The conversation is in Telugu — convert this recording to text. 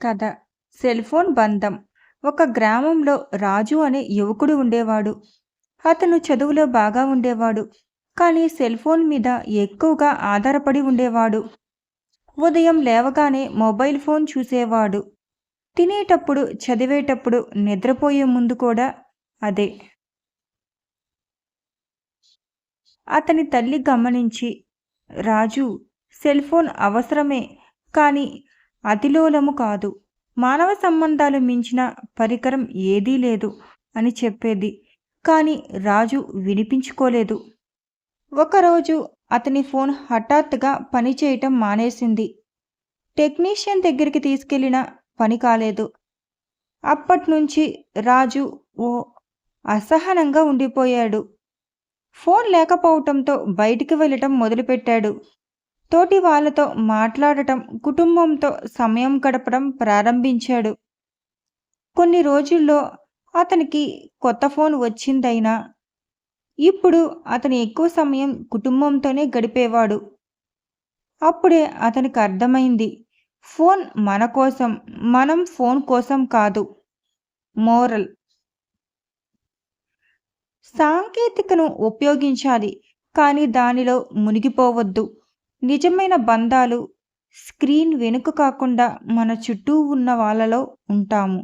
కథ. సెల్ ఫోన్ బంధం. ఒక గ్రామంలో రాజు అనే యువకుడు ఉండేవాడు. అతను చదువులో బాగా ఉండేవాడు. కానీ సెల్ ఫోన్ మీద ఎక్కువగా ఆధారపడి ఉండేవాడు. ఉదయం లేవగానే మొబైల్ ఫోన్ చూసేవాడు. తినేటప్పుడు చదివేటప్పుడు నిద్రపోయే ముందు కూడా అదే. అతని తల్లి గమనించి రాజు సెల్ ఫోన్ అవసరమే. కానీ అతిలోలము కాదు. మానవ సంబంధాలు మించిన పరికరం ఏదీ లేదు అని చెప్పేది. కానీ రాజు వినిపించుకోలేదు. ఒకరోజు అతని ఫోన్ హఠాత్తుగా పనిచేయటం మానేసింది. టెక్నీషియన్ దగ్గరికి తీసుకెళ్ళిన పని కాలేదు. అప్పట్నుంచి రాజు ఓ అసహనంగా ఉండిపోయాడు. ఫోన్ లేకపోవటంతో బయటికి వెళ్ళటం మొదలుపెట్టాడు. తోటి వాళ్ళతో మాట్లాడటం కుటుంబంతో సమయం గడపడం ప్రారంభించాడు. కొన్ని రోజుల్లో అతనికి కొత్త ఫోన్ వచ్చిందైనా ఇప్పుడు అతను ఎక్కువ సమయం కుటుంబంతోనే గడిపేవాడు. అప్పుడే అతనికి అర్థమైంది ఫోన్ మన కోసం మనం ఫోన్ కోసం కాదు మోరల్. సాంకేతికను ఉపయోగించాలి కానీ దానిలో మునిగిపోవద్దు. నిజమైన బంధాలు స్క్రీన్ వెనుక కాకుండా మన చుట్టూ ఉన్న వాళ్ళలో ఉంటాము.